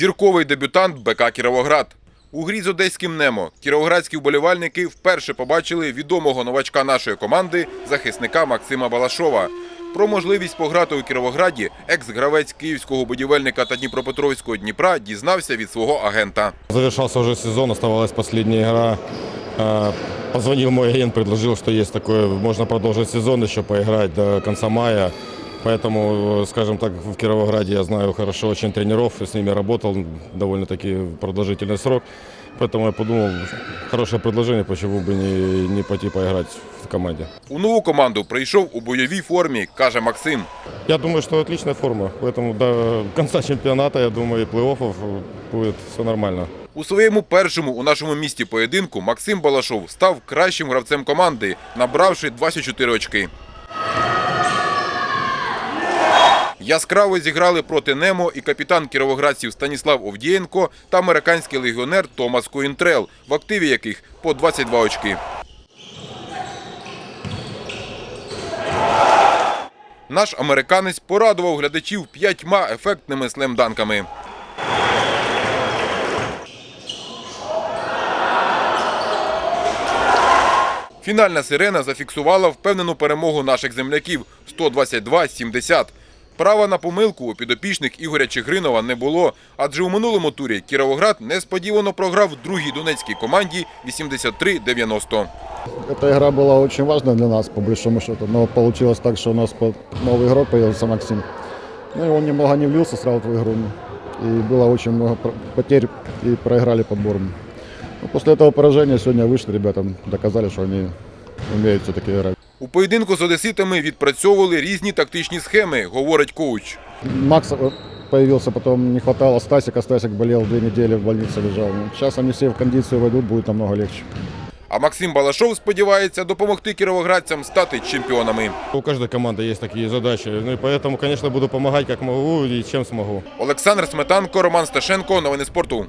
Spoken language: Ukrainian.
Зірковий дебютант БК Кіровоград. У грі з одеським Немо кіровоградські вболівальники вперше побачили відомого новачка нашої команди, захисника Максима Балашова. Про можливість пограти у Кіровограді екс-гравець київського будівельника та Дніпропетровського Дніпра дізнався від свого агента. Завершался уже сезон, оставалась последняя игра. А, Позвонил мой агент, предложил, что есть такое, можно продолжить сезон еще поиграть до конца мая. Поэтому, скажем так, в Кировограде я знаю хорошо очень тренеров, и с ними работал довольно-таки продолжительный срок. Поэтому я подумал, хорошее предложение, почему бы не, не пойти поиграть в команде. У нову команду прийшов у бойовій формі, каже Максим. Я думаю, что отличная форма, поэтому до конца чемпионата, я думаю, и плей-оффов будет все нормально. У своєму першому у нашому місті поєдинку Максим Балашов став кращим гравцем команди, набравши 24 очки. Яскраво зіграли проти Немо і капітан кіровоградців Станіслав Овдієнко та американський легіонер Томас Коінтрел, в активі яких по 22 очки. Наш американець порадував глядачів п'ятьма ефектними слемданками. Фінальна сирена зафіксувала впевнену перемогу наших земляків 122-70. Права на помилку у підопічних Ігоря Чигринова не було, адже у минулому турі Кіровоград несподівано програв другій донецькій команді 83-90. Эта игра была очень важна для нас, по большому счету. Но получилось так, что у нас по- новый игрок появился Максим. Ну и он немного не влился сразу в игру. И было очень много про- потерь и проиграли подбором. Ну, после этого поражения сегодня вышли ребятам, доказали, что они умеют все-таки играть. У поєдинку з одеситами відпрацьовували різні тактичні схеми, говорить коуч. Макс э, появился, потом не хватало Стасика. Стасик болел две недели, в больнице лежал. Ну, сейчас они все в кондицию войдут, будет намного легче. А Максим Балашов сподівається допомогти кіровоградцям стати чемпіонами. У каждой команды есть такие задачи, ну и поэтому, конечно, буду помогать как могу и чем смогу. Олександр Сметанко, Роман Сташенко. Новини спорту.